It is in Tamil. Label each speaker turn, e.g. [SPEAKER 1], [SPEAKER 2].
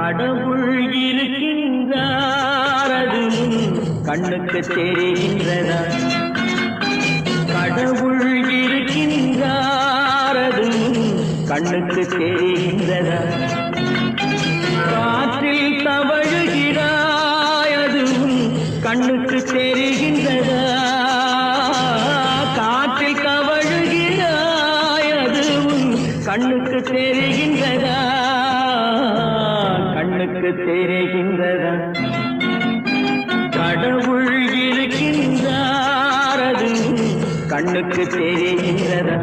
[SPEAKER 1] கடவுள் இருக்கின்றார் கண்ணுக்கு தெரிகின்றதா கடவுள் இருக்கின்றார் கண்ணுக்கு தெரிகின்றதா காற்றில் தவழுகிறாய் கண்ணுக்கு தெரிகின்றதா காற்றில் தவழுகிறாய் கண்ணுக்கு தெரிகின்றதா கண்ணுக்கு தெரிகின்றதா கடவுள் இருக்கின்றாரது கண்ணுக்கு தெரிகின்றதா